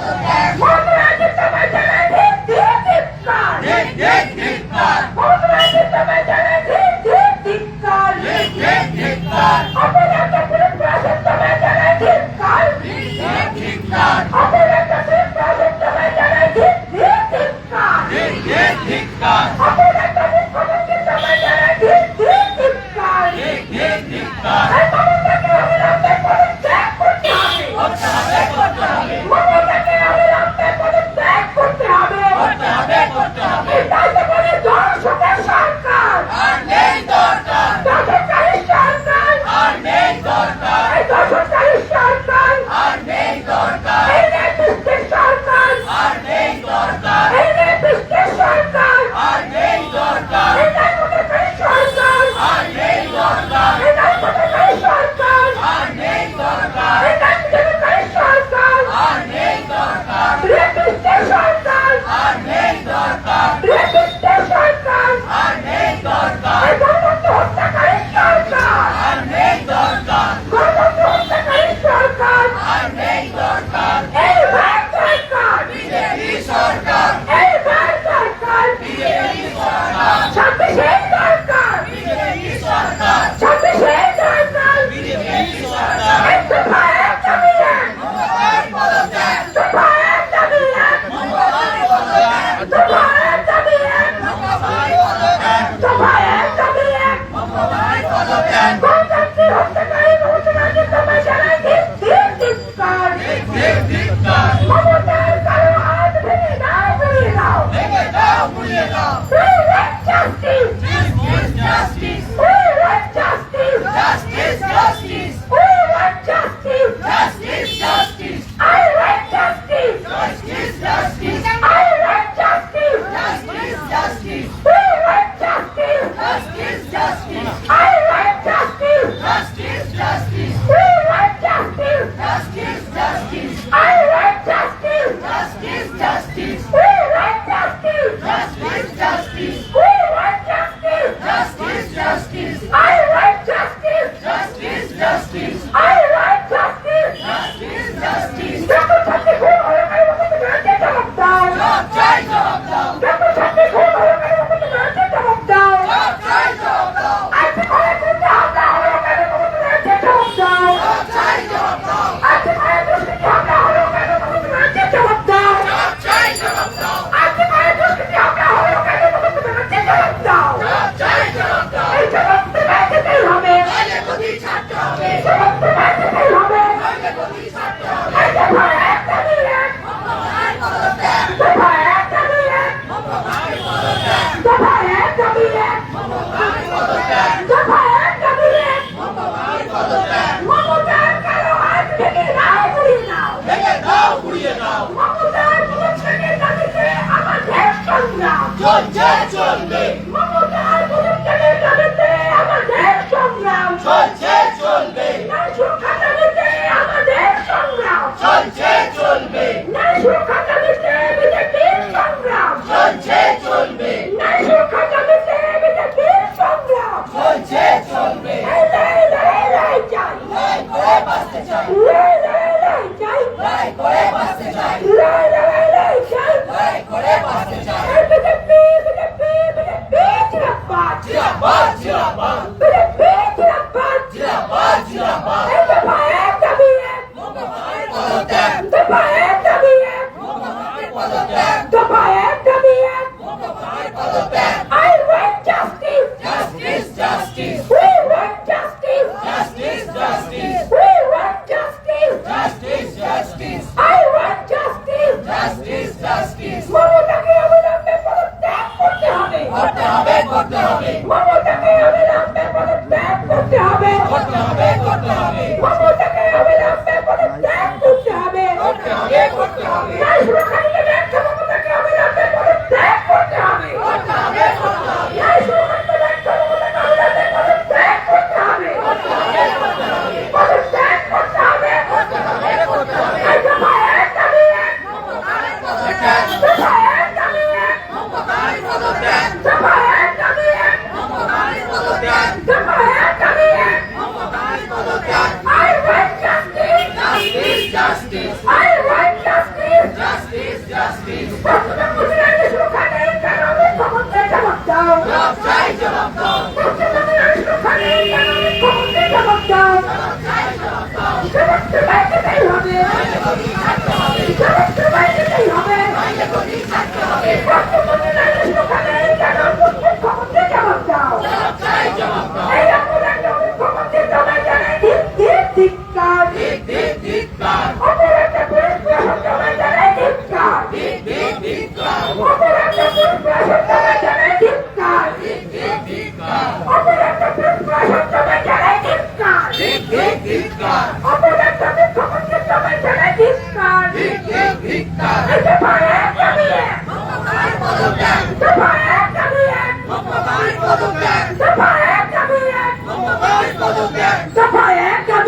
মমতার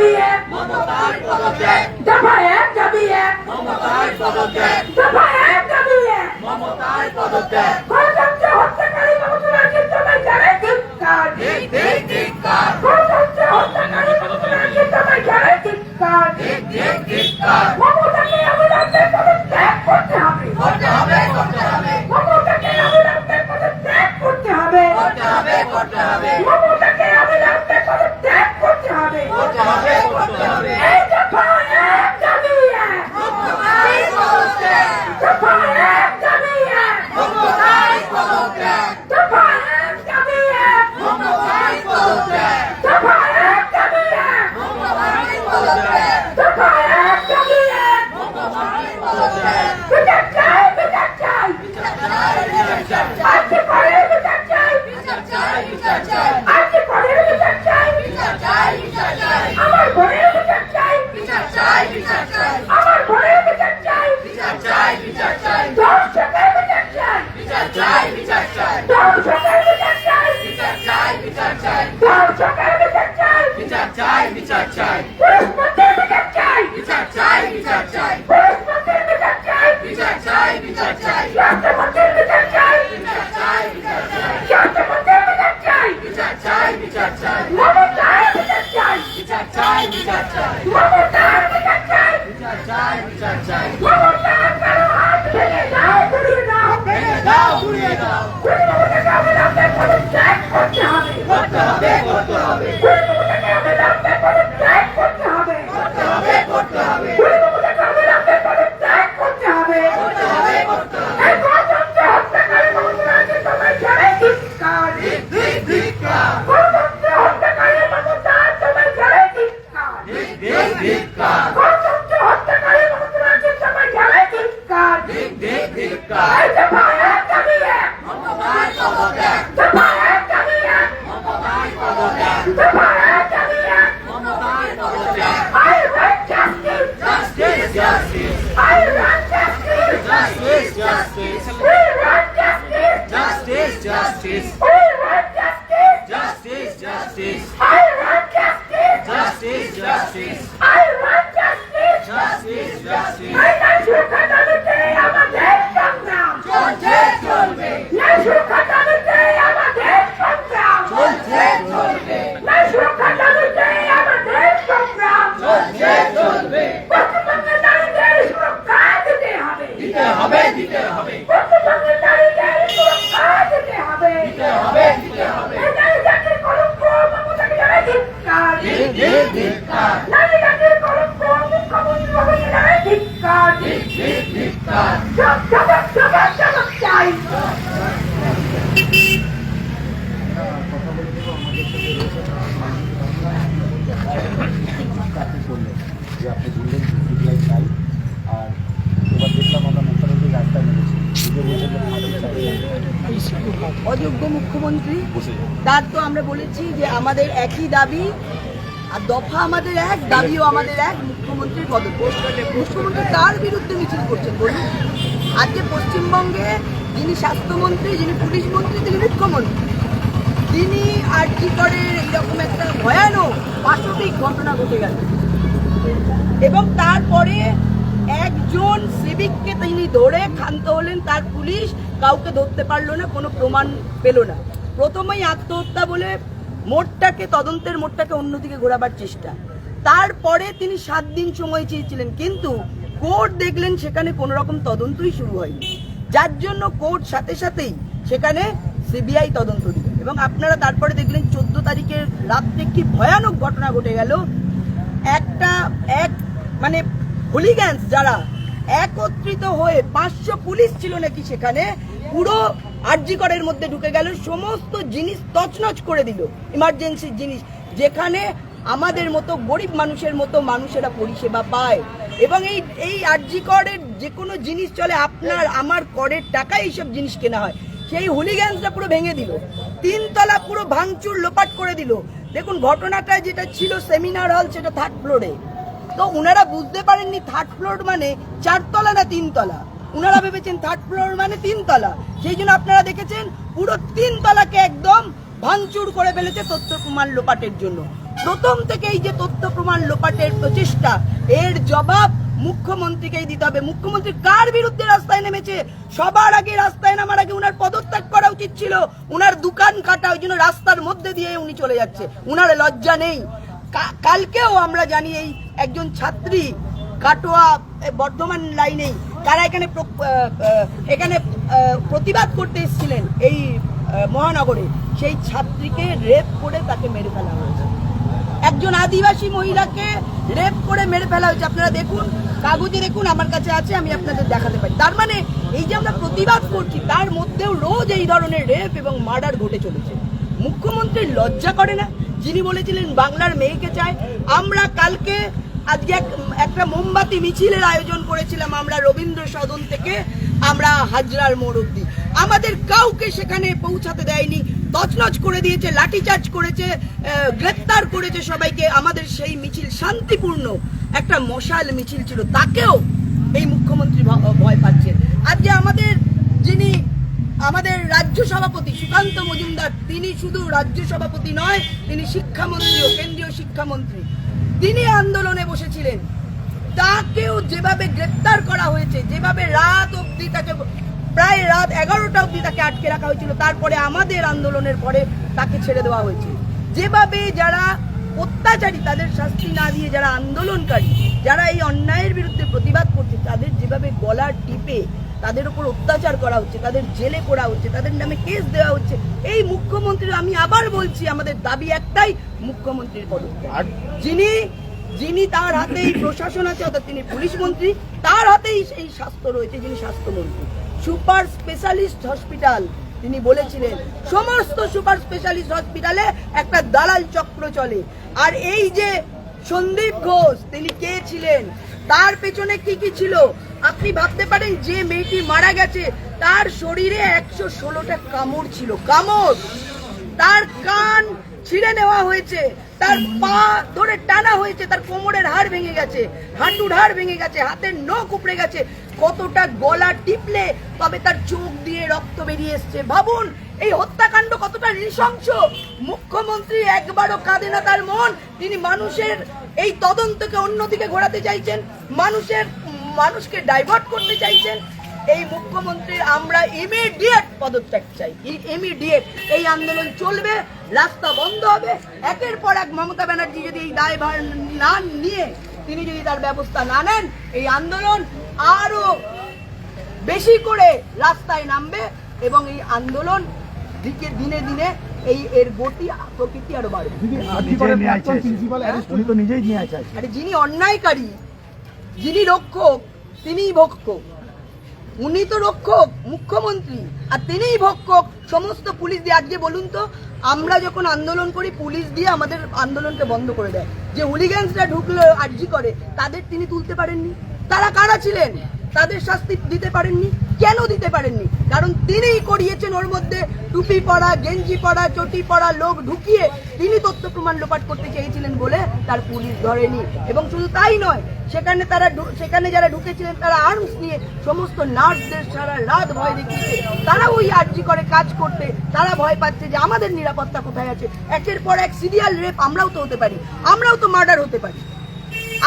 দাবি এক যে ভয় এক দাবি এক। যে ভয় এক দাবি এক। গণতন্ত্র হত্যাকারী মমতাকে তোমায় জানাই ধিক্কার গণতন্ত্র হত্যাকারী মমতাকে তোমায় জানাই ধিক্কার। মমতাকে অবিলম্বে পদত্যাগ করতে হবে। মমতাকে অবিলম্বে পদত্যাগ করতে হবে। মমতাকে করতে হবে এই দফা এক দাবি এক দফা এক দাবি এক দফা এক দাবি এক দফা এক দাবি এক দফা এক দাবি এক বিচার চাই বিচার চাই আজকে পরে বিচার চাই আজকে পরে বিচার চাই আমার ঘরে বিচার চাই আমার ঘরে বিচার চাই দর্শকের বিচার চাই দর্শকের বিচার চাই দর্শকের বিচার চাই পুরুষপতির বিচার চাই পুরুষপতির বিচার চাই রাষ্ট্রপতির বিচার চাই রাষ্ট্রপতির বিচার চাই মমতার বিচার চাই মমতার বিচার Yes! যে আপনি বললেন সিবিআই চাই আর এবার দেখলাম আমরা মুখ্যমন্ত্রী রাস্তায় নেমেছি অযোগ্য মুখ্যমন্ত্রী তার তো আমরা বলেছি যে আমাদের একই দাবি আর দফা আমাদের এক, দাবিও আমাদের এক, মুখ্যমন্ত্রীর পদত্যাগ মুখ্যমন্ত্রী তার বিরুদ্ধে মিছিল করছেন, বলুন। আজকে পশ্চিমবঙ্গে যিনি স্বাস্থ্যমন্ত্রী, যিনি পুলিশ মন্ত্রী, তিনি মুখ্যমন্ত্রী। তিনি আর কি করে এইরকম একটা ভয়ানক পাশবিক ঘটনা ঘটে গেল। এবং তারপরে একজন সিভিককে তিনি ধরে ক্ষান্ত হলেন, তার পুলিশ কাউকে ধরতে পারল না, কোনো প্রমাণ পেল না। প্রথমেই আত্মহত্যা বলে মোড়টাকে তদন্তের মোড়টাকে অন্যদিকে ঘোরাবার চেষ্টা। তারপরে তিনি সাত দিন সময় চেয়েছিলেন, কিন্তু কোর্ট দেখলেন সেখানে কোনো রকম তদন্তই শুরু হয়নি। যার জন্য কোর্ট সাথে সাথেই সেখানে সিবিআই তদন্ত দিল। এবং আপনারা তারপরে দেখলেন চোদ্দ তারিখের রাত্রে কি ভয়ানক ঘটনা ঘটে গেল। একটা, এক মানে হুলিগ্যান্স যারা একত্রিত হয়ে পাঁচশো পুলিশ ছিল নাকি সেখানে, পুরো আরজিকরের মধ্যে ঢুকে গেল, সমস্ত জিনিস তছনছ করে দিল ইমার্জেন্সির জিনিস, যেখানে আমাদের মতো গরিব মানুষের মতো মানুষেরা পরিষেবা পায়। এবং এই এই আরজি করের যে কোনো জিনিস চলে, আপনার, আমার করের টাকায় এইসব জিনিস কেনা হয়। সেই হুলিগ্যান্সটা পুরো ভেঙে দিল। তিনতলা পুরো ভাঙচুর, লোপাট করে দিল। দেখুন ঘটনাটা যেটা ছিল সেমিনার হল সেটা থার্ড ফ্লোরে তো ওনারা বুঝতে পারেননি থার্ড ফ্লোর মানে চারতলা না তিনতলা? উনারা ভেবেছেন থার্ড ফ্লোর মানে তিনতলা। সেই জন্য আপনারা দেখেছেন পুরো তিনতলাকে একদম ভাঙচুর করে ফেলেছে তথ্য প্রমাণ লোপাটের জন্য। প্রথম থেকে এই যে তথ্য প্রমাণ লোপাটের প্রচেষ্টা, এর জবাব মুখ্যমন্ত্রীকেই দিতে হবে। মুখ্যমন্ত্রী কার বিরুদ্ধে রাস্তায় নেমেছে? সবার আগে রাস্তায় নামার আগে উনার পদত্যাগ করা উচিত ছিল। উনার দোকান কাটা, ওই জন্য রাস্তার মধ্যে দিয়ে উনি চলে যাচ্ছে। উনার লজ্জা নেই। কালকেও আমরা জানি এই একজন ছাত্রী কাটোয়া বর্ধমান লাইনেই তারা এখানে এখানে প্রতিবাদ করতে এসেছিলেন এই মহানগরে, সেই ছাত্রীকে রেপ করে তাকে মেরে ফেলা হয়েছে। একজন আদিবাসী মহিলাকে রেপ করে মেরে ফেলা হয়েছে। আপনারা দেখুন, কাগজে দেখুন, আমার কাছে আছে, আমি আপনাদের দেখাতে পারি। তার মানে এই যে আমরা প্রতিবাদ করছি, তার মধ্যেও রোজ এই ধরনের রেপ এবং মার্ডার ঘটে চলেছে। মুখ্যমন্ত্রীর লজ্জা করে না? যিনি বলেছিলেন, বাংলার মেয়েকে চায়, আমরা কালকে আজকে একটা মোমবাতি মিছিলের আয়োজন করেছিলাম আমরা রবীন্দ্র সদন থেকে, আমরা হাজরার মোড় অব্দি আমাদের কাউকে সেখানে পৌঁছাতে দেয়নি, তছনছ করে দিয়েছে, লাঠিচার্জ করেছে গ্রেপ্তার করেছে সবাইকে। আমাদের সেই মিছিল শান্তিপূর্ণ একটা মশাল মিছিল ছিল, তাকেও এই মুখ্যমন্ত্রী ভয় পাচ্ছেন আজকে আমাদের যিনি, আমাদের রাজ্য সভাপতি সুকান্ত মজুমদার, তিনি শুধু রাজ্য সভাপতি নয়, তিনি শিক্ষামন্ত্রী ও কেন্দ্রীয় শিক্ষামন্ত্রী। তিনি আন্দোলনে বসেছিলেন। তাকেও যেভাবে গ্রেপ্তার করা হয়েছে, যেভাবে রাত অবধি তাকে, প্রায় রাত এগারোটা অবধি তাকে আটকে রাখা হয়েছিল, তারপরে আমাদের আন্দোলনের পরে তাকে ছেড়ে দেওয়া হয়েছে। যেভাবে যারা অত্যাচারী, তাদের শাস্তি না দিয়ে যারা আন্দোলনকারী, যারা এই অন্যায়ের বিরুদ্ধে প্রতিবাদ করছে, তাদের যেভাবে গলার টিপে তাদের উপর অত্যাচার করা হচ্ছে তাদের জেলে করা হচ্ছে তাদের নামে কেস দেওয়া হচ্ছে। এই মুখ্যমন্ত্রী আমি আবার বলছি আমাদের দাবি একটাই মুখ্যমন্ত্রীর পদত্যাগ যিনি যিনি তার হাতেই প্রশাসন আছে অর্থাৎ তিনি পুলিশ মন্ত্রী তার হাতেই সেই স্বাস্থ্য রয়েছে যিনি স্বাস্থ্যমন্ত্রী। সুপার স্পেশালিস্ট হসপিটাল তিনি বলেছিলেন সমস্ত সুপার স্পেশালিস্ট হসপিটালে একটা দালাল চক্র চলে। আর এই যে সন্দীপ ঘোষ তিনি কে ছিলেন? তার পেছনে কি কি ছিল? আপনি ভাবতে পারেন, যে মেয়েটি মারা গেছে, তার শরীরে একশো ষোলোটা কামড় ছিল। কামড়! তার কান ছিঁড়ে নেওয়া হয়েছে, তার পা ধরে টানা হয়েছে, তার কোমরের হাড় ভেঙে গেছে, হাঁটুর হাড় ভেঙে গেছে, হাতের নখ উপড়ে গেছে, কতটা গলা টিপলে তবে তার চোখ দিয়ে রক্ত বেরিয়ে এসছে। ভাবুন, এই হত্যাকাণ্ড কতটা নৃশংস! মুখ্যমন্ত্রী একবারও কাঁদে না তার মন। তিনি মানুষের এই তদন্তকে অন্যদিকে ঘোরাতে চাইছেন। মানুষের মানুষকে ডাইভার্ট করতে চাইছেন এই মুখ্যমন্ত্রীর আমরা ইমিডিয়েট পদত্যাগ চাই। ইমিডিয়েট এই আন্দোলন চলবে রাস্তা বন্ধ হবে। একের পর এক মমতা ব্যানার্জি যদি এই দায়ভার না নিয়ে তিনি যদি তার ব্যবস্থা না নেন এই আন্দোলন আরও বেশি করে রাস্তায় নামবে এবং এই আন্দোলন দিকে দিনে দিনে এই এর গতি প্রকৃতি আরও বাড়বে। আরে যিনি অন্যায়কারী যিনি রক্ষক, তিনিই ভক্ষক উনি তো রক্ষক, মুখ্যমন্ত্রী। আর তিনিই ভক্ষক সমস্ত পুলিশ দিয়ে। আজকে বলুন তো, আমরা যখন আন্দোলন করি, পুলিশ দিয়ে আমাদের আন্দোলনকে বন্ধ করে দেয়। যে হুলিগ্যান্সরা ঢুকলো, আর্জি করে, তাদের তিনি তুলতে পারেননি? তারা কারা ছিলেন? তাদের শাস্তি দিতে পারেননি? কেন দিতে পারেননি? কারণ তিনিই করিয়েছেন ওর মধ্যে টুপি পরা, গেঞ্জি পরা, চটি পরা লোক ঢুকিয়ে তিনি তথ্য প্রমাণ লোপাট করতে চেয়েছিলেন বলে তার পুলিশ ধরেনি। এবং শুধু তাই নয়, সেখানে তারা সেখানে যারা ঢুকেছিলেন, তারা আর্মস নিয়ে সমস্ত নার্সদের সারা রাত ভয় দেখিয়েছে। তারা ওই আর্জি করে কাজ করতে, তারা ভয় পাচ্ছে যে আমাদের নিরাপত্তা কোথায় আছে? একের পর এক সিরিয়াল রেপ আমরাও তো হতে পারি, আমরাও তো মার্ডার হতে পারি।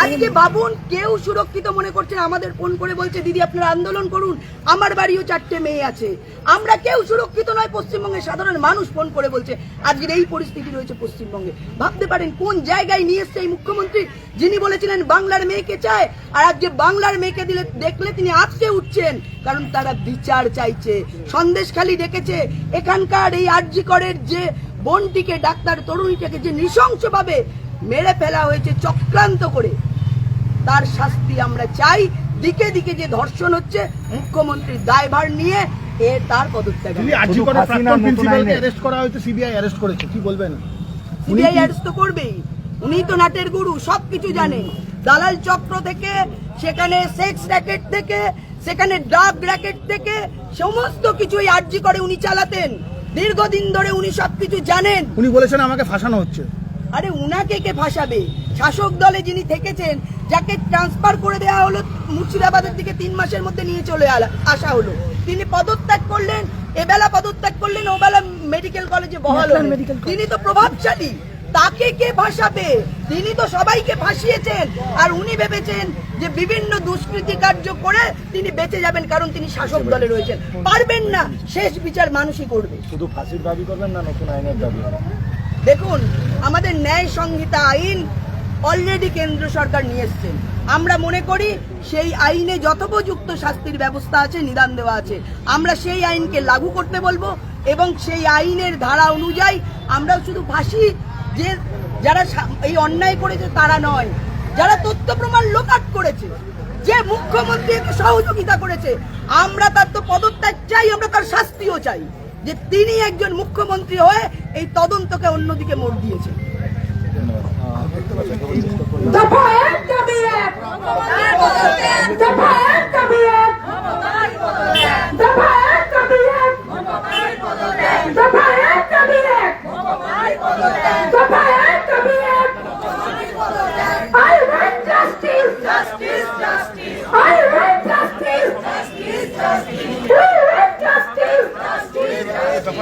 আজকে ভাবুন কেউ সুরক্ষিত মনে করছেন আমাদের ফোন করে বলছে, দিদি, আপনারা আন্দোলন করুন। আমার বাড়িও চারটে মেয়ে আছে। আমরা কেউ সুরক্ষিত নয় পশ্চিমবঙ্গের সাধারণ মানুষ, ফোন করে বলছে। আজকের এই পরিস্থিতি রয়েছে পশ্চিমবঙ্গে। ভাবতে পারেন কোন জায়গায় নিয়ে এসছে এই মুখ্যমন্ত্রী? যিনি বলেছিলেন বাংলার মেয়েকে চায়, আর আজকে বাংলার মেয়েকে দিলে দেখলে তিনি আজকে উঠছেন, কারণ তারা বিচার চাইছে সন্দেশখালি ডেকেছে। এখানকার এই আরজি করের যে বোনটিকে, ডাক্তার তরুণীটাকে যে নৃশংসভাবে মেরে ফেলা হয়েছে চক্রান্ত করে। তার শাস্তি আমরা চাই। দিকে দিকে যে ধর্ষণ হচ্ছে মুখ্যমন্ত্রীর দায়ভার নিয়ে এ তার পদত্যাগ। অ্যারেস্ট করা হয়েছে সিবিআই অ্যারেস্ট করেছে কি বলবেন? সিবিআই অ্যারেস্ট তো করবেই। উনি তো নাটের গুরু সবকিছু জানেন দালাল চক্র থেকে সেখানে সেক্স র্যাকেট থেকে সেখানে ড্রাগ র্যাকেট থেকে সমস্ত কিছুই আর্জি করে উনি চালাতেন। দীর্ঘদিন ধরে উনি সবকিছু জানেন। উনি বলেছেন আমাকে ফাঁসানো হচ্ছে। আরে উনাকে কে ফাঁসাবে? শাসক দলে যিনি থেকেছেন যাকে ট্রান্সফার করে দেওয়া হলো মুর্শিদাবাদের দিকে তিন মাসের মধ্যে নিয়ে চলে আসা হলো। তিনি পদত্যাগ করলেন এবেলা পদত্যাগ করলেন ওবেলা মেডিকেল কলেজে বহাল তিনি তো প্রভাবশালী। তাকে কে ভাসাবে তিনি তো সবাইকে ফাঁসিয়েছেন। আর উনি ভেবেছেন যে বিভিন্ন দুষ্কৃতি কার্য করে তিনি বেঁচে যাবেন কারণ তিনি শাসক দলে রয়েছেন। পারবেন না শেষ বিচার মানুষই করবে। শুধু ফাঁসির দাবি করবেন না নতুন আইনের দাবি দেখুন, আমাদের ন্যায় সংহিতা আইন অলরেডি কেন্দ্র সরকার নিয়ে এসছেন আমরা মনে করি সেই আইনে যথোপযুক্ত শাস্তির ব্যবস্থা আছে, নিদান দেওয়া আছে। আমরা সেই আইনকে লাগু করতে বলব এবং সেই আইনের ধারা অনুযায়ী আমরা শুধু ফাঁসি যে যারা এই অন্যায় করেছে তারা নয়, যারা তথ্য প্রমাণ লোকাট করেছে, যে মুখ্যমন্ত্রীকে সহযোগিতা করেছে, আমরা তার তো পদত্যাগ চাই, আমরা তার শাস্তিও চাই। যে তিনি একজন মুখ্যমন্ত্রী হয়ে এই তদন্তকে অন্যদিকে মোড় দিয়েছেন I want justice! Justice! Justice! I want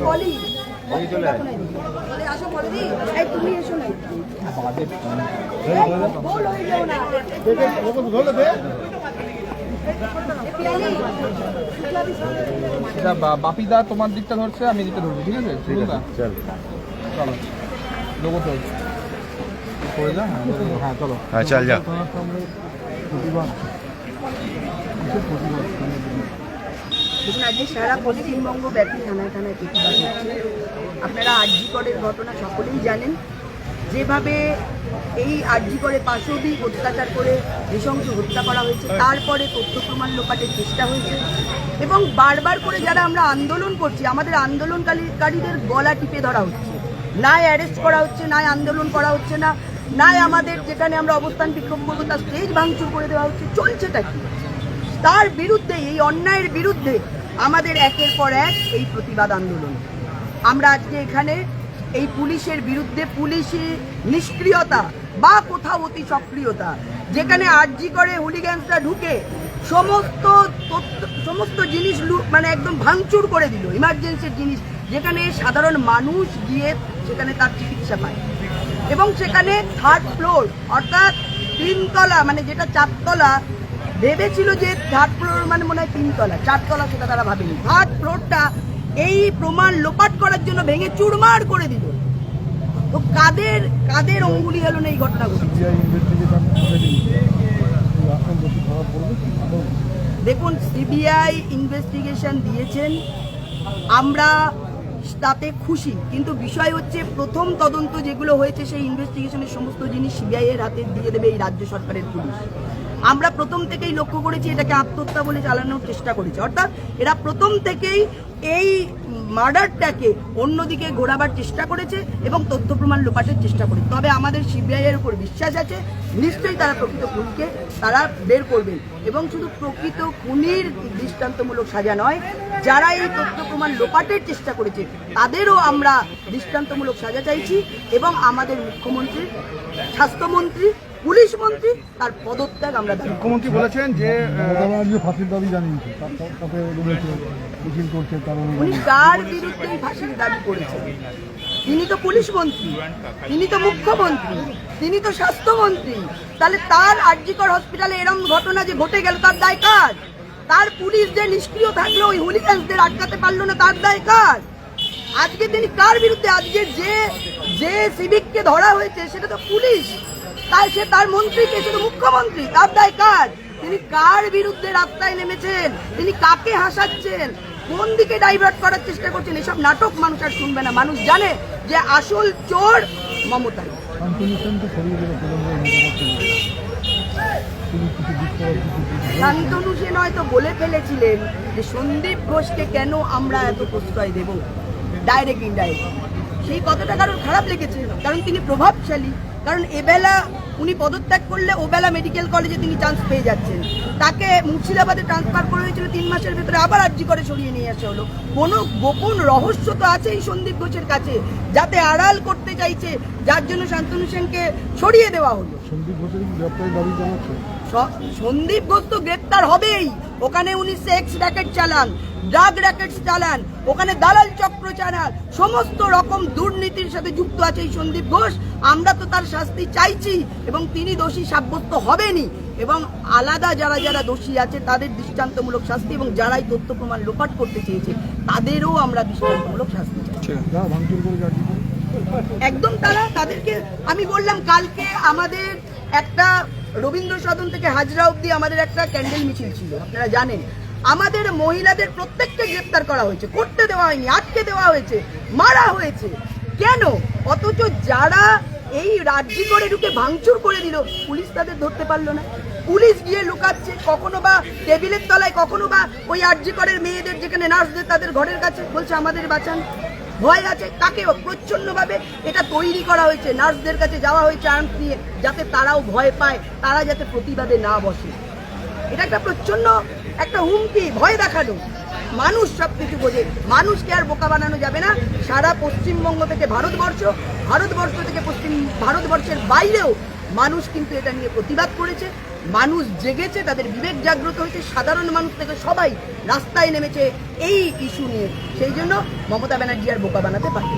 বলি। বলে আসো বলে। দি এই তুমি এসো না। এই, বল হয়ে যাও না। দেখে দে বাপিদা তোমার দিকটা ধরছে আমি দিকটা ধরবো ঠিক আছে? চলো। তো হ্যাঁ, হ্যাঁ চলো। হ্যাঁ চল যা। আজকে সারা পশ্চিমবঙ্গ ব্যাপী থানায় থানায় প্রতিবাদ হচ্ছে আপনারা আরজিকরের ঘটনা সকলেই জানেন। যেভাবে এই আরজিকরে পাশবিক অত্যাচার করে নৃশংস হত্যা করা হয়েছে, তারপরে তথ্য প্রমাণ লোপাটের চেষ্টা হয়েছে এবং বারবার করে যারা আমরা আন্দোলন করছি, আমাদের আন্দোলনকারীদের গলা টিপে ধরা হচ্ছে। না অ্যারেস্ট করা হচ্ছে, না আন্দোলন করা হচ্ছে না না আমাদের যেখানে আমরা অবস্থান বিক্ষোভ করব, তার স্টেজ ভাঙচুর করে দেওয়া হচ্ছে। চলছেটা কি? তার বিরুদ্ধে, এই অন্যায়ের বিরুদ্ধে আমাদের একের পর এক এই প্রতিবাদ আন্দোলন। আমরা আজকে এখানে এই পুলিশের বিরুদ্ধে পুলিশি নিষ্ক্রিয়তা বা কোথাও অতি সক্রিয়তা, যেখানে আরজি করে হুলিগ্যান্সরা ঢুকে সমস্ত সমস্ত জিনিস মানে একদম ভাঙচুর করে দিল, ইমার্জেন্সির জিনিস, যেখানে সাধারণ মানুষ গিয়ে সেখানে তার চিকিৎসা পায়। এবং সেখানে থার্ড ফ্লোর, অর্থাৎ তিনতলা মানে যেটা চারতলা ভেবেছিল যে থার্ড ফ্লোর মানে মনে হয় তিনতলা চারতলা সেটা তারা ভাবেনি। থার্ড ফ্লোরটা এই প্রমাণ লোপাট করার জন্য ভেঙে চুরমার করে দিল। তো কাদের কাদের অঙ্গুলি হলো না এই ঘটনা ঘটেছে? দেখুন সিবিআই ইনভেস্টিগেশন দিয়েছেন। আমরা তাতে খুশি কিন্তু বিষয় হচ্ছে প্রথম তদন্ত যেগুলো হয়েছে সেই ইনভেস্টিগেশনের সমস্ত জিনিস সিবিআই এর হাতে দিয়ে দেবে এই রাজ্য সরকারের পুলিশ। আমরা প্রথম থেকেই লক্ষ্য করেছি এটাকে আত্মহত্যা বলে চালানোর চেষ্টা করেছি। অর্থাৎ এরা প্রথম থেকেই এই মার্ডারটাকে অন্যদিকে ঘোরাবার চেষ্টা করেছে এবং তথ্য প্রমাণ লোপাটের চেষ্টা করে তবে আমাদের সিবিআই এর উপর বিশ্বাস আছে, নিশ্চয়ই তারা প্রকৃত খুনকে তারা বের করবেন। এবং শুধু প্রকৃত খুনির দৃষ্টান্তমূলক সাজা নয় যারা এই তথ্য প্রমাণ লোপাটের চেষ্টা করেছে তাদেরও আমরা দৃষ্টান্তমূলক সাজা চাইছি এবং আমাদের মুখ্যমন্ত্রী স্বাস্থ্যমন্ত্রী পুলিশ মন্ত্রী তার পদত্যাগ আমরা মুখ্যমন্ত্রী বলেছেন যে ফাঁসির দাবি জানিয়েছে। উনি কার বিরুদ্ধে ফাঁসির দাবি করেছেন? তিনি তো পুলিশ মন্ত্রী তিনি তো মুখ্যমন্ত্রী তিনি তো স্বাস্থ্যমন্ত্রী। তাহলে তার আরজিকর হসপিটালে এরম ঘটনা যে ঘটে গেল তার দায় কার? তার পুলিশ যে নিষ্ক্রিয় থাকল, ওই হুলিগানসদের আটকাতে পারল না তার দায় কার? আজকে তিনি কার বিরুদ্ধে? আজকে যে যে সিভিককে ধরা হয়েছে, সেটা তো পুলিশ। তাই সে তার মন্ত্রীকে সে তো মুখ্যমন্ত্রী, তার দায় কার? তিনি কার বিরুদ্ধে রাস্তায় নেমেছেন? তিনি কাকে হাসাচ্ছেন? কোন দিকে ডাইভার্ট করার চেষ্টা করছেন? এসব নাটক মানুষ আর শুনবে না। মানুষ জানে যে আসল চোর মমতাই শান্তনু সেন হয়তো বলে ফেলেছিলেন যে সন্দীপ ঘোষকে কেন আমরা এত প্রশ্রয় দেব? ডাইরেক্ট ইনডাইরেক্ট সেই কথাটা কারোর খারাপ লেগেছে কারণ তিনি প্রভাবশালী। কারণ এবেলা উনি পদত্যাগ করলে ওবেলা মেডিকেল কলেজে তিনি চান্স পেয়ে যাচ্ছেন। তাকে মুর্শিদাবাদে ট্রান্সফার করে হয়েছিল তিন মাসের ভেতরে, আবার আর্জি করে সরিয়ে নিয়ে আসা হলো। কোনো গোপন রহস্য তো আছে এই সন্দীপ ঘোষের কাছে, যাতে আড়াল করতে চাইছে। যার জন্য শান্তনু সেনকে সরিয়ে দেওয়া হলো। সন্দীপ ঘোষের দাবি জানাচ্ছে? সন্দীপ ঘোষ তো গ্রেপ্তার হবেই। ওখানে উনি সেক্স র্যাকেট চালান ড্রাগ র্যাকেট চালান ওখানে দালাল চক্র চালান সমস্ত রকম দুর্নীতির সাথে যুক্ত আছে এই সন্দীপ ঘোষ। আমরা তো তার শাস্তি চাইছি এবং তিনি দোষী সাব্যস্ত হবেনই। এবং আলাদা যারা যারা দোষী আছে তাদের দৃষ্টান্তমূলক শাস্তি এবং যারাই তথ্য প্রমাণ লোপাট করতে চেয়েছে তাদেরও আমরা দৃষ্টান্তমূলক শাস্তি করে একদম তারা তাদেরকে আমি বললাম কালকে আমাদের একটা রবীন্দ্র সদন থেকে হাজরা অব্দি আমাদের একটা ক্যান্ডেল মিছিল ছিল, আপনারা জানেন। আমাদের মহিলাদের প্রত্যেককে গ্রেপ্তার করা হয়েছে, করতে দেওয়া হয়নি, আটকে দেওয়া হয়েছে, মারা হয়েছে। কেন? অথচ যারা এই রাজ্যি করে ঢুকে ভাঙচুর করে দিল, পুলিশ তাদের ধরতে পারল না। পুলিশ গিয়ে লুকাচ্ছে, কখনো বা টেবিলের তলায়, কখনো বা ওই আর্জি করের মেয়েদের যেখানে নার্সদের তাদের ঘরের কাছে বলছে, আমাদের বাঁচান। ভয় আছে তাকে প্রচ্ছন্নভাবে এটা তৈরি করা হয়েছে, নার্সদের কাছে যাওয়া হয়েছে আর্মস নিয়ে, যাতে তারাও ভয় পায়, তারা যাতে প্রতিবাদে না বসে। এটা একটা প্রচ্ছন্ন একটা হুমকি, ভয় দেখানো। মানুষ সব কিছু বোঝে, মানুষকে আর বোকা বানানো যাবে না। সারা পশ্চিমবঙ্গ থেকে ভারতবর্ষ ভারতবর্ষ থেকে পশ্চিম, ভারতবর্ষের বাইরেও মানুষ কিন্তু এটা নিয়ে প্রতিবাদ করেছে। মানুষ জেগেছে, তাদের বিবেক জাগ্রত হয়েছে, সাধারণ মানুষ থেকে সবাই রাস্তায় নেমেছে এই ইস্যু নিয়ে। সেই জন্য মমতা ব্যানার্জি আর বোকা বানাতে পারে